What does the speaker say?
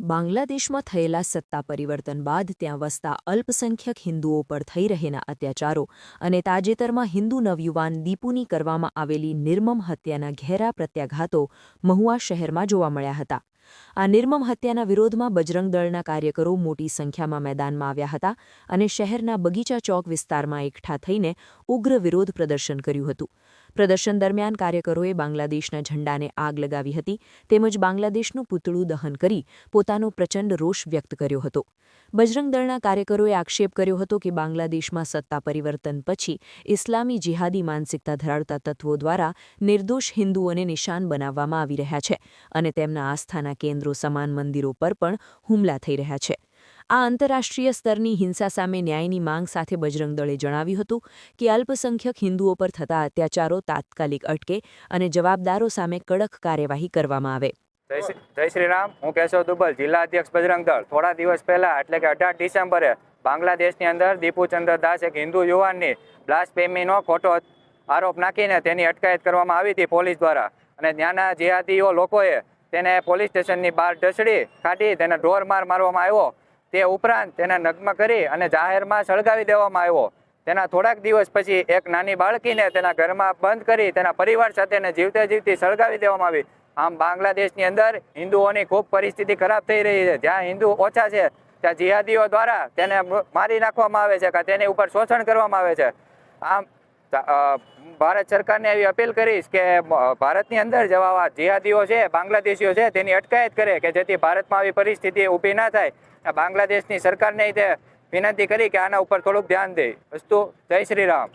બાંગ્લાદેશમાં થયેલા સત્તા પરિવર્તન બાદ ત્યાં વસતા અલ્પસંખ્યક હિન્દુઓ પર થઈ રહેલા અત્યાચારો અને તાજેતરમાં હિન્દુ નવયુવાન દીપુની કરવામાં આવેલી નિર્મમ હત્યાના ઘેરા પ્રત્યાઘાતો મહુવા શહેરમાં જોવા મળ્યા હતા. આ નિર્મમ હત્યાના વિરોધમાં બજરંગ દળના કાર્યકરો મોટી સંખ્યામાં મેદાનમાં આવ્યા હતા અને શહેરના બગીચા ચોક વિસ્તારમાં એકઠા થઈને ઉગ્ર વિરોધ પ્રદર્શન કર્યું હતું. પ્રદર્શન દરમિયાન કાર્યકરોએ બાંગ્લાદેશના ઝંડાને આગ લગાવી હતી તેમજ બાંગ્લાદેશનું પૂતળું દહન કરી પોતાનો પ્રચંડ રોષ વ્યક્ત કર્યો હતો. બજરંગ દળના કાર્યકરોએ આક્ષેપ કર્યો હતો કે બાંગ્લાદેશમાં સત્તા પરિવર્તન પછી ઇસ્લામી જિહાદી માનસિકતા ધરાવતા તત્વો દ્વારા નિર્દોષ હિન્દુઓને નિશાન બનાવવામાં આવી રહ્યા છે અને તેમના આસ્થાના કેન્દ્રો સમાન મંદિરો પર પણ હુમલા થઈ રહ્યા છે. આ આંતરરાષ્ટ્રીય સ્તરની હિંસા સામે ન્યાયની માંગ સાથે બજરંગ દળે જણાવ્યું હતું કે અલ્પસંખ્યક હિન્દુઓ પર થતા અત્યાચારો તાત્કાલિક અટકે અને જવાબદારો સામે કડક કાર્યવાહી કરવામાં આવે. જય શ્રી- રામ. હું કેશવ દુબલ, જિલ્લા અધ્યક્ષ બજરંગ દળ. થોડા દિવસ પહેલા, એટલે કે અઢાર ડિસેમ્બરે, બાંગ્લાદેશની અંદર દીપુચંદ્ર દાસ એક હિન્દુ યુવાનની બ્લાસ્ફેમીનો ખોટો આરોપ નાખીને તેની અટકાયત કરવામાં આવી હતી પોલીસ દ્વારા. અને ત્યાંના જેહાદીઓ લોકોએ તેને પોલીસ સ્ટેશનની બહાર ઢસડી કાઢી તેને ઢોર માર મારવામાં આવ્યો. તે ઉપરાંત તેને નગ્ન કરી અને જાહેરમાં સળગાવી દેવામાં આવ્યો. તેના થોડાક દિવસ પછી એક નાની બાળકીને તેના ઘરમાં બંધ કરી તેના પરિવાર સાથેને જીવતે જીવતી સળગાવી દેવામાં આવી. આમ બાંગ્લાદેશની અંદર હિન્દુઓની ખૂબ પરિસ્થિતિ ખરાબ થઈ રહી છે. જ્યાં હિન્દુ ઓછા છે, ત્યાં જિહાદીઓ દ્વારા તેને મારી નાખવામાં આવે છે કે તેની ઉપર શોષણ કરવામાં આવે છે. આમ ભારત સરકારને એવી અપીલ કરીશ કે ભારતની અંદર જવા જિહાદીઓ છે, બાંગ્લાદેશીઓ છે, તેની અટકાયત કરે કે જેથી ભારતમાં આવી પરિસ્થિતિ ઊભી ના થાય. બાંગ્લાદેશની સરકારને તે વિનંતી કરી કે આના ઉપર થોડુંક ધ્યાન દે. વસ્તુ જય શ્રી રામ.